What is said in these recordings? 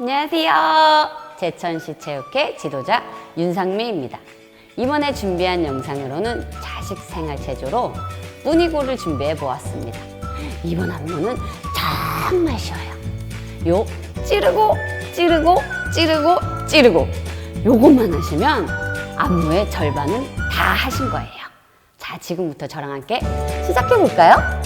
안녕하세요. 제천시 체육회 지도자 윤상미입니다. 이번에 준비한 영상으로는 자식 생활 체조로 뿌니고를 준비해 보았습니다. 이번 안무는 정말 쉬워요. 요 찌르고 찌르고 찌르고 찌르고 요것만 하시면 안무의 절반은 다 하신 거예요. 자, 지금부터 저랑 함께 시작해 볼까요?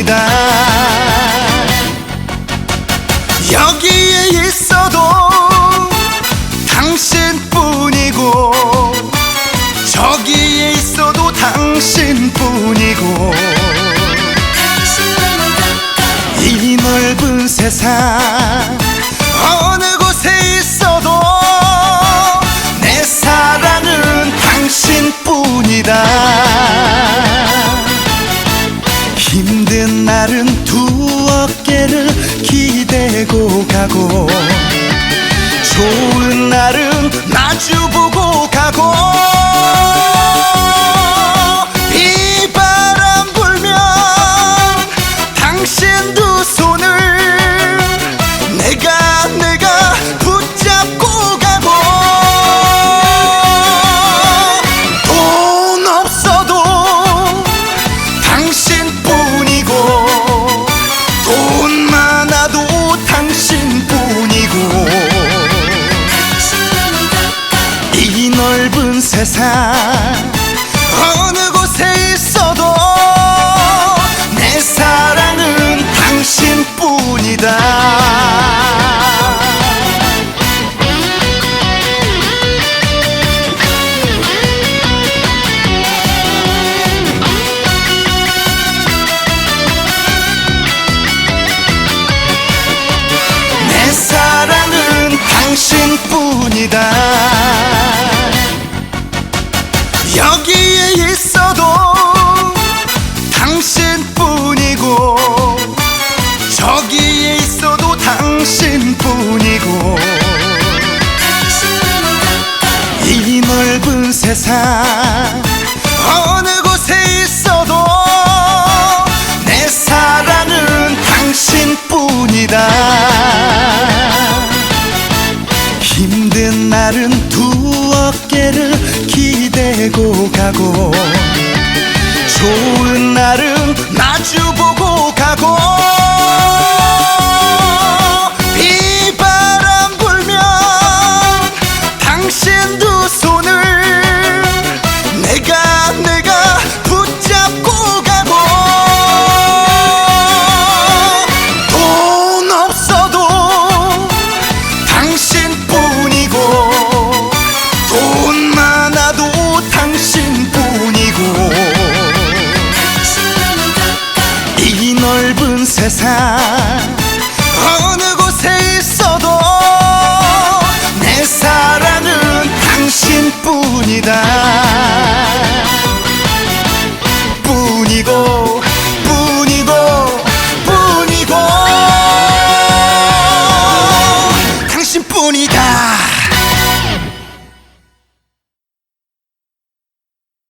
당신뿐이다. 여기에 있어도 당신뿐이고 저기에 있어도 당신뿐이고 이 넓은 세상 어느 어깨를 기대고 가고 좋은 날은 마주보고 가고 비바람 불면 당신 두 손을 세상. 어느 곳에 있어도 내 사랑은 당신뿐이다 여기에 있어도 당신뿐이고 저기에 있어도 당신뿐이고. 이 넓은 세상 어느 기대고 가고. 좋은 날은 마주보고 가고